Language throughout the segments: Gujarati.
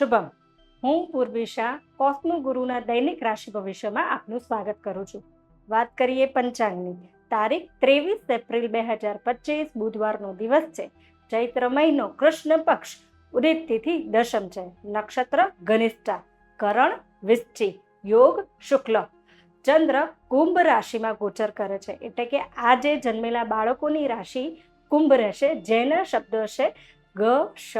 શુભમ. હું પૂર્વી કોસ્મો ગુરુના દૈનિક રાશિ ભવિષ્યમાં આપનું સ્વાગત કરું છું. વાત કરીએ પંચાંગની. તારીખ ત્રેવીસ એપ્રિલ બે હજાર પચીસ, બુધવારનો દિવસ છે. ચૈત્ર મહિનો કૃષ્ણ પક્ષ, ઉદિત તિથિ દશમ છે. નક્ષત્ર ઘનિષ્ઠા, કરણ વિષ્ટિ, યોગ શુક્લ. ચંદ્ર કુંભ રાશિમાં ગોચર કરે છે. એટલે કે આજે જન્મેલા બાળકોની રાશિ કુંભ રહેશે, જેના શબ્દો છે ગ, શ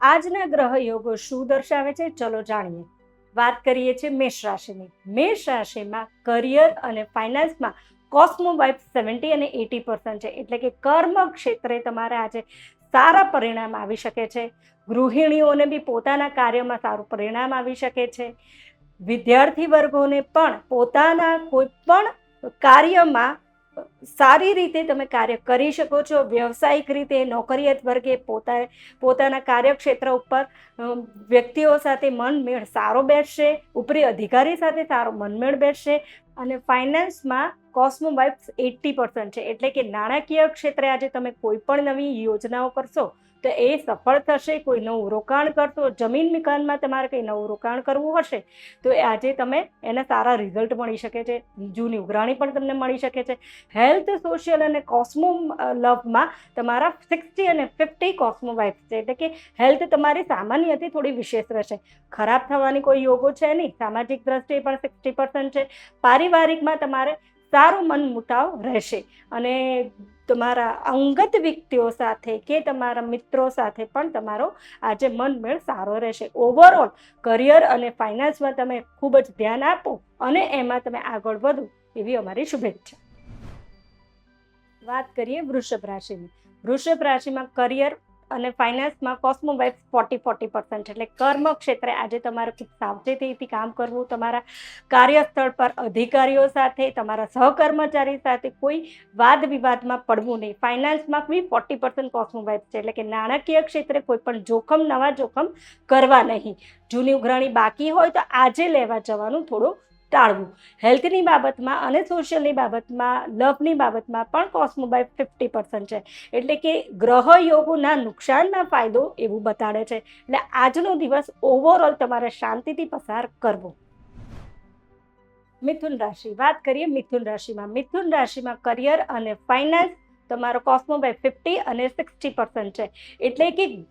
આજના ગ્રહ યોગો શું દર્શાવે છે? ચલો જાણીએ. વાત કરીએ છીએ મેષ રાશિની. મેષ રાશિમાં કરિયર અને ફાઇનાન્સમાં કોસ્મો વાઇફ સેવન્ટી અને એટી પર્સન્ટ છે. એટલે કે કર્મ ક્ષેત્રે તમારે આજે સારા પરિણામ આવી શકે છે. ગૃહિણીઓને બી પોતાના કાર્યમાં સારું પરિણામ આવી શકે છે. વિદ્યાર્થી વર્ગોને પણ પોતાના કોઈ પણ કાર્યમાં સારી રીતે તમે કાર્ય કરી શકો છો. વ્યવસાયિક રીતે નોકરિયાત વર્ગે પોતા પોતાના કાર્યક્ષેત્ર ઉપર વ્યક્તિઓ સાથે મનમેળ સારો બેસશે ઉપરી અધિકારી સાથે સારો મનમેળ બેસશે અને ફાઇનાન્સમાં કોસ્મો વાઇબ્સ એટી પર્સન્ટ છે. એટલે કે નાણાકીય ક્ષેત્રે આજે તમે કોઈ પણ નવી યોજનાઓ કરશો, તો એ સફળ થશે, કોઈ નવું રોકાણ કરશો, જમીન મકાનમાં તમારે કંઈ નવું રોકાણ કરવું હશે, તો એ આજે તમે એના સારા રિઝલ્ટ મળી શકે છે. જૂની ઉઘરાણી પણ તમને મળી શકે છે. હેલ્થ, સોશિયલ અને કોસ્મો લવમાં તમારા સિક્સટી અને ફિફ્ટી કોસ્મો વાઇફ છે. એટલે કે હેલ્થ તમારી સામાન્યથી થોડી વિશેષ રહેશે. ખરાબ થવાની કોઈ યોગો છે નહીં. સામાજિક દ્રષ્ટિએ પણ સિક્સટી પર્સન્ટ છે. પારિવારિકમાં તમારે સારો મન મુટાવ રહેશે. અને તમારા અંગત વ્યક્તિઓ સાથે કે તમારા મિત્રો સાથે પણ તમારો આજે મનમેળ સારો રહેશે. ઓવરઓલ કરિયર અને ફાઇનાન્સમાં તમે ખૂબ જ ધ્યાન આપો અને એમાં તમે આગળ વધો એવી અમારી શુભેચ્છા. વાત કરીએ વૃષભ રાશિની. વૃષભ રાશિમાં કરિયર અને ફાઇનાન્સમાં cosmo vibe forty forty percent એટલે કર્મ ક્ષેત્રે આજે તમારે ખૂબ સાવચેતીથી કામ કરવું, તમારા કાર્યસ્થળ પર અધિકારીઓ સાથે, તમારા સહકર્મચારી સાથે કોઈ વાદ વિવાદમાં પડવું નહીં. ફાઇનાન્સમાં બી ફોર્ટી પર્સન્ટ કોસ્મો વાઇફ છે. એટલે કે નાણાકીય ક્ષેત્રે કોઈ પણ જોખમ, નવા જોખમ કરવા નહીં. જૂની ઉઘરાણી બાકી હોય તો આજે લેવા જવાનું થોડું ટાળવું. હેલ્થની બાબતમાં અને સોશિયલની બાબતમાં લવની બાબતમાં પણ કોસ્મોબાઈ ફિફ્ટી પર્સન્ટ છે. એટલે કે ગ્રહ યોગોના નુકસાનના ફાયદો એવું બતાડે છે. એટલે આજનો દિવસ ઓવરઓલ તમારે શાંતિથી પસાર કરવો. મિથુન રાશિ. વાત કરીએ મિથુન રાશિમાં. મિથુન રાશિમાં કરિયર અને ફાઇનાન્સ તમારો કોસ્મોબાઈ ફિફ્ટી અને સિક્સટી પર્સન્ટ છે. એટલે કે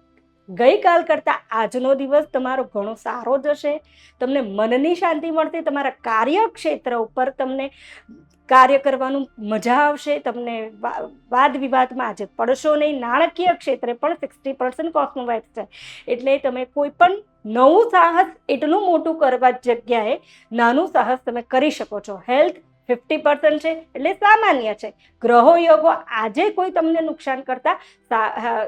ગઈકાલ કરતાં આજનો દિવસ તમારો ઘણો સારો જશે તમને મનની શાંતિ મળશે, તમારા કાર્યક્ષેત્ર ઉપર તમને કાર્ય કરવાનું મજા આવશે. તમને વાદ વિવાદમાં આજે પડશો નહીં. નાણાકીય ક્ષેત્રે પણ સિક્સટી પર્સન્ટ કોસ્મો વાઇફ છે. એટલે તમે કોઈ પણ નવું સાહસ એટલું મોટું કરવા જગ્યાએ નાનું સાહસ તમે કરી શકો છો. હેલ્થ ફિફ્ટી પર્સન્ટ છે એટલે સામાન્ય છે. ગ્રહો યોગો આજે કોઈ તમને નુકસાન કરતા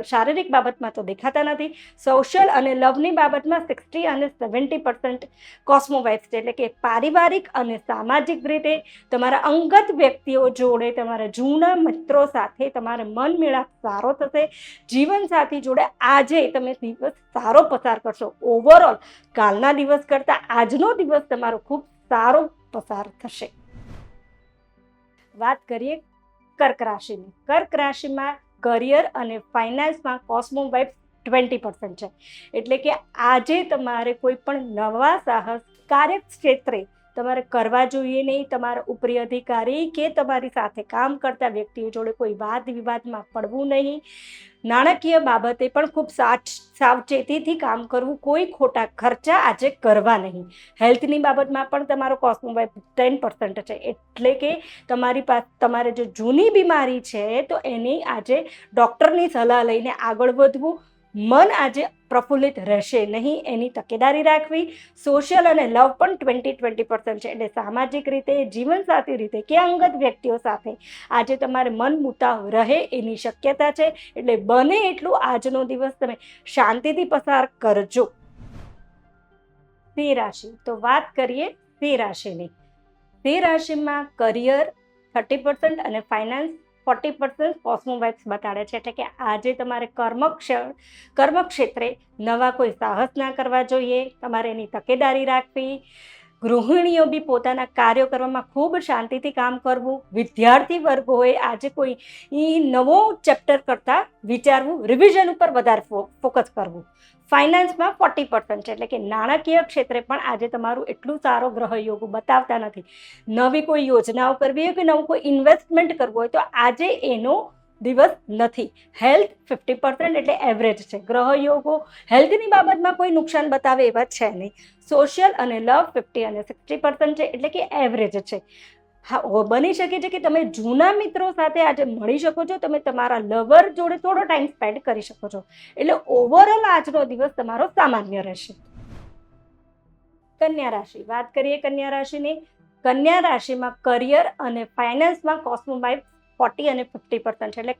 શારીરિક બાબતમાં તો દેખાતા નથી. સોશિયલ અને લવની બાબતમાં સિક્સટી અને સેવન્ટી પર્સન્ટ કોસ્મોવાઇફ છે. એટલે કે પારિવારિક અને સામાજિક રીતે તમારા અંગત વ્યક્તિઓ જોડે, તમારા જૂના મિત્રો સાથે તમારે મન મેળાપ સારો થશે. જીવનસાથી જોડે આજે તમે દિવસ સારો પસાર કરશો. ઓવરઓલ કાલના દિવસ કરતાં આજનો દિવસ તમારો ખૂબ સારો પસાર થશે. વાત કરીએ કર્ક રાશિની. કર્ક રાશિમાં કરિયર અને ફાઇનાન્સમાં કોસ્મો વાઇફ ટ્વેન્ટી પર્સન્ટ છે. એટલે કે આજે તમારે કોઈ પણ નવા સાહસ કાર્યક્ષેત્રે તમારે કરવા જોઈએ નહીં, તમારા ઉપરી અધિકારી કે તમારી સાથે કામ કરતા વ્યક્તિઓ જોડે કોઈ વાદ વિવાદમાં પડવું નહીં. નાણાકીય બાબતે પણ ખૂબ સાવચેતીથી કામ કરવું કોઈ ખોટા ખર્ચા આજે કરવા નહીં. હેલ્થની બાબતમાં પણ તમારો વાઇફ ટેન પર્સન્ટ છે. એટલે કે તમારી પાસે તમારે જો જૂની બીમારી છે, તો એની આજે ડૉક્ટરની સલાહ લઈને આગળ વધવું. મન આજે પ્રફુલ્લિત રહેશે, નહીં એની તકેદારી રાખવી. સોશિયલ અને લવ પણ ટ્વેન્ટી ટ્વેન્ટી પર્સન્ટ છે. એટલે સામાજિક રીતે, જીવનસાથી રીતે કે અંગત વ્યક્તિઓ સાથે આજે તમારે મન મુતાવ રહે એની શક્યતા છે. એટલે બને એટલું આજનો દિવસ તમે શાંતિથી પસાર કરજો. સિંહ રાશિ. તો વાત કરીએ સિંહ રાશિની. સિંહ રાશિમાં કરિયર થર્ટી પર્સન્ટ અને finance forty percent cosmo vibes બતાડે છે. એટલે કે આજે તમારે કર્મ કર્મક્ષેત્રે નવા કોઈ સાહસ ના કરવા જોઈએ. તમારે એની તકેદારી રાખવી. ગૃહિણીઓ બી પોતાના કાર્યો કરવામાં ખૂબ શાંતિથી કામ કરવું. વિદ્યાર્થી વર્ગોએ આજે કોઈ એ નવો ચેપ્ટર કરતાં વિચારવું. રિવિઝન ઉપર વધારે ફોકસ કરવું. ફાઇનાન્સમાં ફોર્ટી પર્સન્ટ છે. એટલે કે નાણાકીય ક્ષેત્રે પણ આજે તમારું એટલું સારો ગ્રહ યોગ બતાવતા નથી. નવી કોઈ યોજનાઓ કરવી હોય કે નવું કોઈ ઇન્વેસ્ટમેન્ટ કરવું હોય તો આજે એનો દિવસ નથી. હેલ્થ ફિફ્ટી પર્સન્ટ એટલે એવરેજ છે. ગ્રહ યોગો હેલ્થની બાબતમાં કોઈ નુકસાન બતાવે એવા છે નહીં. સોશિયલ અને લવ ફિફ્ટી અને સિક્સટી પર્સન્ટ છે એટલે કે એવરેજ છે. હા બની શકે છે કે તમે જૂના મિત્રો સાથે આજે મળી શકો છો, તમે તમારા લવર જોડે થોડો ટાઈમ સ્પેન્ડ કરી શકો છો. એટલે ઓવરઓલ આજનો દિવસ તમારો સામાન્ય રહેશે. કન્યા રાશિ, વાત કરીએ કન્યા રાશિની. કન્યા રાશિમાં કરિયર અને ફાઇનાન્સમાં કોસ્મોબાઈ ફોર્ટી અને ફિફ્ટી પર્સન્ટ છે. એટલે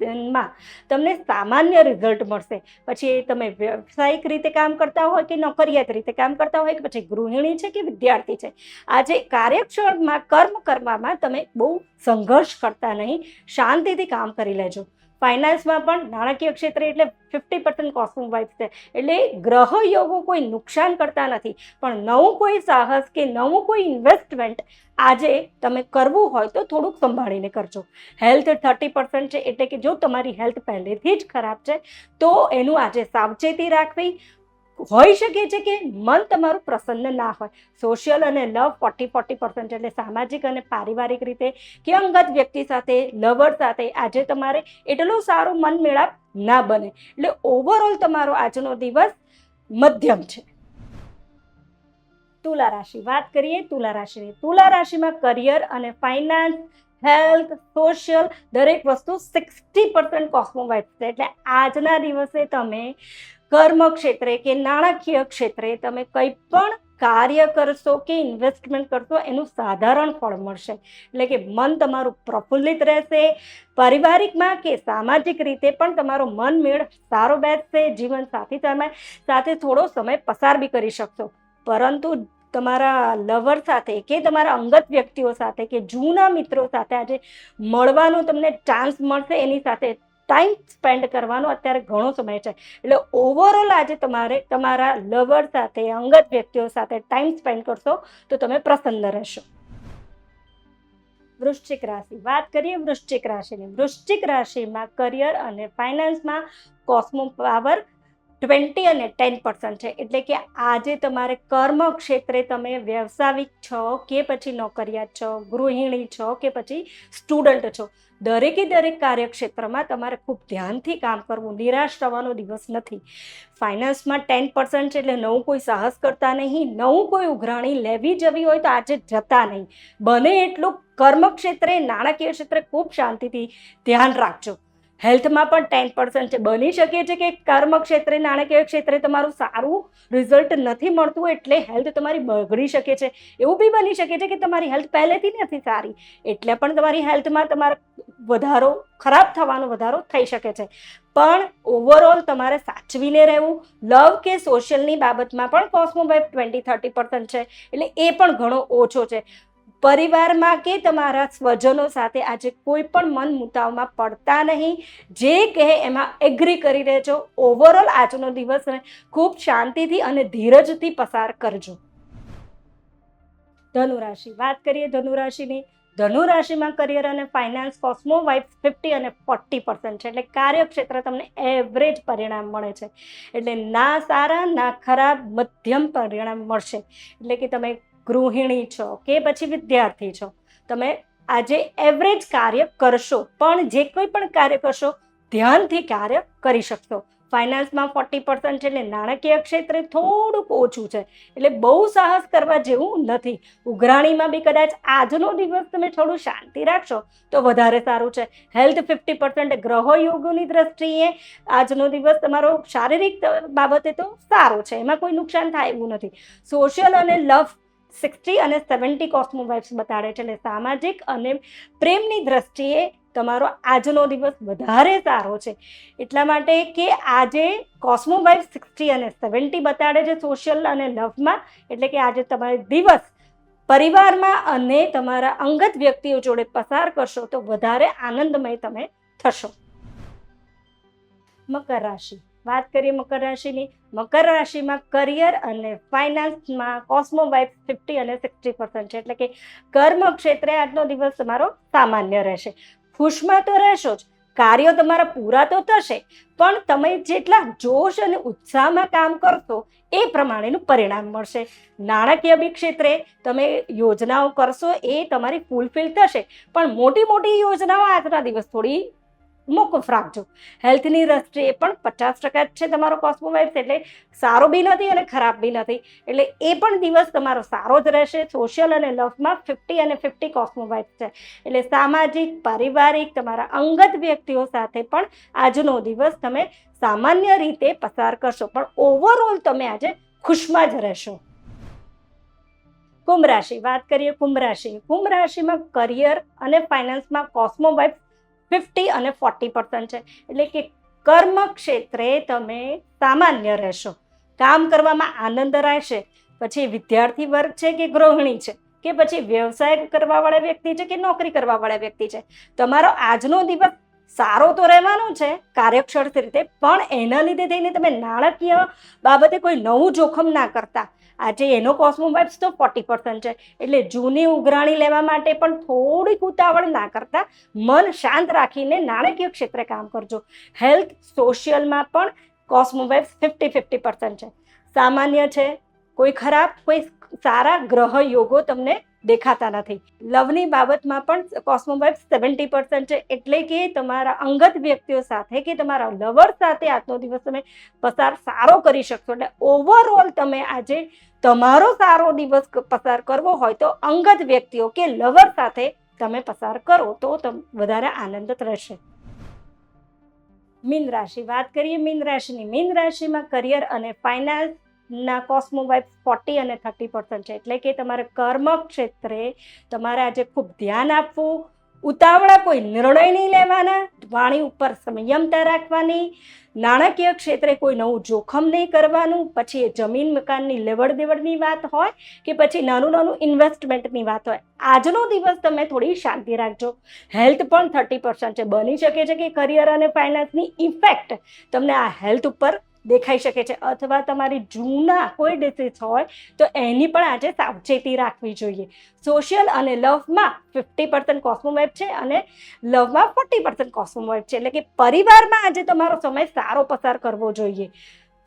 કાર્યક્ષળમાં તમને સામાન્ય રિઝલ્ટ મળશે. પછી તમે વ્યવસાયિક રીતે કામ કરતા હોય કે નોકરિયાત રીતે કામ કરતા હોય કે પછી ગૃહિણી છે કે વિદ્યાર્થી છે, આજે કાર્યક્ષમમાં કર્મ કરવામાં તમે બહુ સંઘર્ષ કરતા નહીં, શાંતિથી કામ કરી લેજો. ફાઇનાન્સમાં પણ નાણાકીય ક્ષેત્રે એટલે ફિફ્ટી પર્સન્ટ કોસ્મિક વાઇફ છે. એટલે ગ્રહ યોગો કોઈ નુકસાન કરતા નથી. પણ નવું કોઈ સાહસ કે નવું કોઈ ઇન્વેસ્ટમેન્ટ આજે તમે કરવું હોય તો થોડુંક સંભાળીને કરજો. હેલ્થ થર્ટી પર્સન્ટ છે એટલે કે જો તમારી હેલ્થ પહેલેથી જ ખરાબ છે, તો એનું આજે સાવચેતી રાખવી હોઈ શકે છે કે મન તમારું પ્રસન્ન ના હોય. સોશિયલ અને લવ ફોર્ટી ફોર્ટી પર્સન્ટ એટલે સામાજિક અને પારિવારિક રીતે કે અંગત વ્યક્તિ સાથે લવર સાથે આજે તમારે એટલું સારું મન મેળાપ ના બને. એટલે ઓવરઓલ તમારો આજનો દિવસ મધ્યમ છે. તુલા રાશિ વાત કરીએ, તુલા રાશિની. તુલા રાશિમાં કરિયર અને ફાઇનાન્સ હેલ્થ સોશિયલ દરેક વસ્તુ સિક્સટી પર્સન્ટ કોસ્મોવાઇફ છે. એટલે આજના દિવસે તમે કર્મ ક્ષેત્રે કે નાણાકીય ક્ષેત્રે તમે કંઈ પણ કાર્ય કરશો કે ઇન્વેસ્ટમેન્ટ કરશો, એનું સાધારણ ફળ મળશે. એટલે કે મન તમારું પ્રફુલ્લિત રહેશે, પારિવારિકમાં કે સામાજિક રીતે પણ તમારો મન મેળ સારો બેસશે, જીવન સાથી તમે, સાથે થોડો સમય પસાર બી કરી શકશો. પરંતુ તમારા લવર સાથે કે તમારા અંગત વ્યક્તિઓ સાથે કે જૂના મિત્રો સાથે આજે મળવાનો તમને ચાન્સ મળશે, એની સાથે ટાઈમ સ્પેન્ડ કરવાનો અત્યારે ઘણો સમય છે. એટલે ઓવરઓલ આજે તમારે તમારા લવર સાથે, અંગત વ્યક્તિઓ સાથે ટાઈમ સ્પેન્ડ કરશો તો તમે પ્રસન્ન રહેશો. વૃશ્ચિક રાશિ. વાત કરીએ વૃશ્ચિક રાશિની. વૃશ્ચિક રાશિમાં કરિયર અને ફાઇનાન્સમાં કોસ્મો પાવર ટ્વેન્ટી અને ટેન પર્સન્ટ છે. એટલે કે આજે તમારે કર્મ ક્ષેત્રે તમે વ્યવસાયિક છો કે પછી નોકરિયાત છો, ગૃહિણી છો કે પછી સ્ટુડન્ટ છો, દરેકે દરેક કાર્યક્ષેત્રમાં તમારે ખૂબ ધ્યાનથી કામ કરવું. નિરાશ થવાનો દિવસ નથી. ફાઇનાન્સમાં ટેન પર્સન્ટ છે એટલે નવું કોઈ સાહસ કરતા નહીં, નવું કોઈ ઉઘરાણી લેવી જવી હોય તો આજે જતા નહીં. બને એટલું કર્મ ક્ષેત્રે, નાણાકીય ક્ષેત્રે ખૂબ શાંતિથી ધ્યાન રાખજો. હેલ્થમાં પણ ટેન પર્સન્ટ છે. બની શકે છે કે કર્મ ક્ષેત્રે નાણાકીય ક્ષેત્રે તમારું સારું રિઝલ્ટ નથી મળતું એટલે હેલ્થ તમારી બગડી શકે છે. એવું બી બની શકે છે કે તમારી હેલ્થ પહેલેથી નથી સારી, એટલે પણ તમારી હેલ્થમાં તમારો વધારો, ખરાબ થવાનો વધારો થઈ શકે છે. પણ ઓવરઓલ તમારે સાચવીને રહેવું. લવ કે સોશિયલની બાબતમાં પણ કોસ્મોબાઈ ટ્વેન્ટી થર્ટી પર્સન્ટ છે. એટલે એ પણ ઘણો ઓછો છે. પરિવારમાં કે તમારા સ્વજનો સાથે આજે કોઈ પણ મન મુતાવમાં પડતા નહીં, જે કહે એમાં એગ્રી કરી રહેજો. ઓવરઓલ આજનો દિવસ ખૂબ શાંતિથી અને ધીરજથી પસાર કરજો. ધનુરાશિ વાત કરીએ ધનુરાશિની. ધનુરાશિમાં કરિયર અને ફાઇનાન્સ કોસ્મો વાઇફ ફિફ્ટી અને ફોર્ટી પર્સન્ટ છે. એટલે કાર્યક્ષેત્ર તમને એવરેજ પરિણામ મળે છે. એટલે ના સારા, ના ખરાબ મધ્યમ પરિણામ મળશે. એટલે કે તમે ગૃહિણી છો કે પછી વિદ્યાર્થી છો, તમે આજે એવરેજ કાર્ય કરશો, પણ જે કોઈ પણ કાર્ય કરશો, ધ્યાનથી કાર્ય કરી શકશો. ફાઇનાન્સમાં ફોર્ટી પર્સન્ટ છે એટલે નાણાકીય ક્ષેત્રે થોડુંક ઓછું છે, એટલે બહુ સાહસ કરવા જેવું નથી. ઉઘરાણીમાં બી કદાચ આજનો દિવસ તમે થોડું શાંતિ રાખશો, તો વધારે સારું છે. હેલ્થ ફિફ્ટી પર્સન્ટ ગ્રહો યોગોની દ્રષ્ટિએ આજનો દિવસ તમારો શારીરિક બાબતે તો સારો છે, એમાં કોઈ નુકસાન થાય એવું નથી. સોશિયલ અને લવ સિક્સટી અને સેવન્ટી કોસ્મો વાઇફ્સ બતાડે છે. એટલે સામાજિક અને પ્રેમની દ્રષ્ટિએ તમારો આજનો દિવસ વધારે સારો છે. એટલા માટે કે આજે કોસ્મો વાઇફ સિક્સટી અને સેવન્ટી બતાડે છે સોશિયલ અને લવમાં. એટલે કે આજે તમારો દિવસ પરિવારમાં અને તમારા અંગત વ્યક્તિઓ જોડે પસાર કરશો તો વધારે આનંદમય તમે થશો. મકર રાશિ. વાત કરીએ મકર રાશિની. મકર રાશિમાં કરિયર અને ફાઇનાન્સમાં કોસ્મો વાઇફ ફિફ્ટી અને સિક્સટી પર્સન્ટ છે. એટલે કે કર્મ ક્ષેત્રે આજનો દિવસ તમારો સામાન્ય રહેશે. ખુશમાં તો રહેશો જ. કાર્યો તમારા પૂરા તો થશે. પણ તમે જેટલા જોશ અને ઉત્સાહમાં કામ કરશો, એ પ્રમાણેનું પરિણામ મળશે. નાણાકીય બી ક્ષેત્રે તમે યોજનાઓ કરશો, એ તમારી ફૂલફિલ થશે. પણ મોટી મોટી યોજનાઓ આજના દિવસ થોડી મોકૂફ રાખજો. હેલ્થની દ્રષ્ટિએ પણ પચાસ ટકા જ છે તમારો કોસ્મોવાઇફ એટલે સારો બી નથી અને ખરાબ બી નથી. એટલે એ પણ દિવસ તમારો સારો જ રહેશે. સોશિયલ અને લવમાં ફિફ્ટી અને ફિફ્ટી કોસ્મોવાઇફ છે. એટલે સામાજિક, પારિવારિક, તમારા અંગત વ્યક્તિઓ સાથે પણ આજનો દિવસ તમે સામાન્ય રીતે પસાર કરશો. પણ ઓવરઓલ તમે આજે ખુશમાં જ રહેશો. કુંભ રાશિ વાત કરીએ કુંભ રાશિ. કુંભ રાશિમાં કરિયર અને ફાઇનાન્સમાં કોસ્મો વાઇફ ફિફ્ટી અને ફોર્ટી પર્સન્ટ છે. એટલે કે કર્મ ક્ષેત્રે તમે સામાન્ય રહેશો. કામ કરવામાં આનંદ રહેશે. પછી વિદ્યાર્થી વર્ગ છે કે ગૃહિણી છે? કે પછી વ્યવસાય કરવાવાળા વ્યક્તિ છે કે નોકરી કરવાવાળા વ્યક્તિ છે? તમારો આજનો દિવસ સારો તો રહેવાનો છે, કાર્યક્ષર રીતે, પણ એના લીધે થઈને તમે નાણાકીય બાબતે કોઈ નવું જોખમ ના કરતા. આજે એનો કોસ્મોવાઇબ્સ તો ફોર્ટી પર્સન્ટ છે. એટલે જૂની ઉઘરાણી લેવા માટે પણ થોડીક ઉતાવળ ના કરતા મન શાંત રાખીને નાણાકીય ક્ષેત્રે કામ કરજો. હેલ્થ સોશિયલમાં પણ કોસ્મોવાઇબ્સ ફિફ્ટી ફિફ્ટી પર્સન્ટ છે. સામાન્ય છે, કોઈ ખરાબ, કોઈ સારા ગ્રહ યોગો તમને દેખાતા નથી. લવની બાબતમાં પણ કોસ્મો સેવન્ટી પર્સન્ટ છે એટલે કે તમારા અંગત વ્યક્તિઓ સાથે કે તમારા લવર સાથે આજનો દિવસ તમે પસાર સારો કરી શકશો. એટલે ઓવરઓલ તમે આજે તમારો સારો દિવસ પસાર કરવો હોય તો અંગત વ્યક્તિઓ કે લવર સાથે તમે પસાર કરો તો વધારે આનંદિત રહેશે. મીન રાશિ, વાત કરીએ મીન રાશિની. મીન રાશિમાં કરિયર અને ફાઇનાન્સ ના કોસ્મો વાઇબ્સ ફોર્ટી અને થર્ટી પર્સન્ટ છે. એટલે કે તમારે કર્મ ક્ષેત્રે તમારે આજે ખૂબ ધ્યાન આપવું, ઉતાવળા કોઈ નિર્ણય નહીં લેવાના, વાણી ઉપર સંયમતા રાખવાની, નાણાકીય ક્ષેત્રે કોઈ નવું જોખમ નહીં કરવાનું, પછી એ જમીન મકાનની લેવડ દેવડની વાત હોય કે પછી નાનું નાનું ઇન્વેસ્ટમેન્ટની વાત હોય, આજનો દિવસ તમે થોડી શાંતિ રાખજો. હેલ્થ પણ થર્ટી પર્સન્ટ છે. બની શકે છે કે કરિયર અને ફાઇનાન્સની ઇફેક્ટ તમને આ હેલ્થ ઉપર દેખાઈ શકે છે. અથવા તમારી જૂના કોઈ ડિસીઝ હોય, તો એની પણ આજે સાવચેતી રાખવી જોઈએ. સોશિયલ અને લવમાં ફિફ્ટી પર્સન્ટ કોસ્મોવેબ છે અને લવમાં ફોર્ટી પર્સન્ટ કોસ્મોવેબ છે. એટલે કે પરિવારમાં આજે તમારો સમય સારો પસાર કરવો જોઈએ.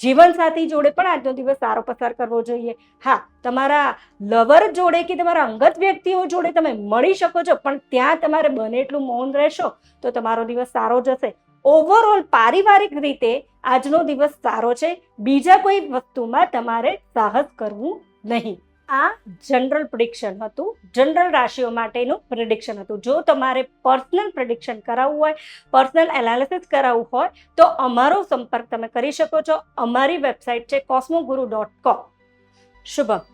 જીવનસાથી જોડે પણ આજનો દિવસ સારો પસાર કરવો જોઈએ. હા, તમારા લવર જોડે કે તમારા અંગત વ્યક્તિઓ જોડે તમે મળી શકો છો, પણ ત્યાં તમારે બને એટલું મૌન રહેશો, તો તમારો દિવસ સારો જશે. ઓવરઓલ પારિવારિક રીતે આજનો દિવસ સારો છે. બીજા કોઈ વસ્તુમાં તમારે સાહસ કરવું નહીં. આ જનરલ પ્રિડિક્શન હતું. જનરલ રાશિઓ માટેનું પ્રિડિક્શન હતું. જો તમારે પર્સનલ પ્રિડિક્શન કરાવવું હોય, પર્સનલ એનાલિસિસ કરાવવું હોય, તો અમારો સંપર્ક તમે કરી શકો છો. અમારી વેબસાઇટ છે કોસ્મોગુરુ ડોટ કોમ શુભમ.